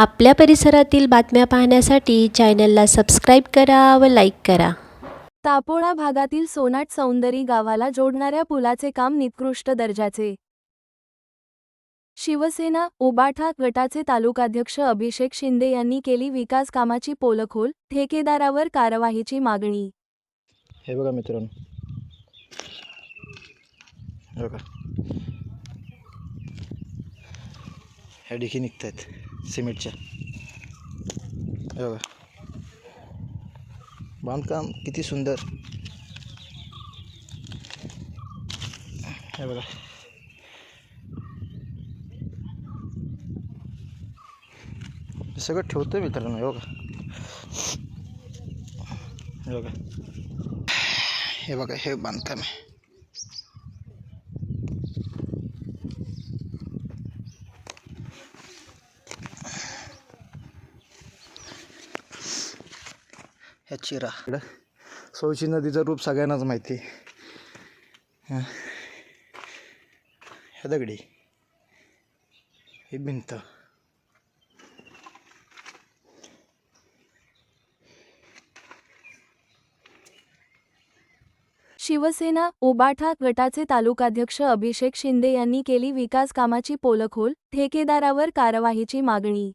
आपल्या परिसरातील बातम्या पाहण्यासाठी चॅनलला सबस्क्राईब करा व लाईक करा. तापोळा भागातील सोनाट सौंदरी गावाला जोडणाऱ्या पुलाचे काम निकृष्ट दर्जाचे. शिवसेना उबाठा गटाचे तालुकाध्यक्ष अभिषेक शिंदे यांनी केली विकास कामाची पोलखोल ठेकेदारावर कारवाईची मागणी. हे बघा मित्रांनो. ह्या डिकी निघत आहेत सिमेंटच्या. हे बघा. बांधकाम किती सुंदर. हे बघा. हे सगळं ठेवतं मित्रांनो, हे बघा. हे बघा. हे बघा, हे बांधकाम आहे. ह्या चिरा. सौची नदीचं रूप सगळ्यांनाच माहिती. आहे हं. ह्या दगडी. ही भिंत. शिवसेना उबाठा गटाचे तालुकाध्यक्ष अभिषेक शिंदे यांनी केली विकास कामाची पोलखोल ठेकेदारावर कारवाईची मागणी.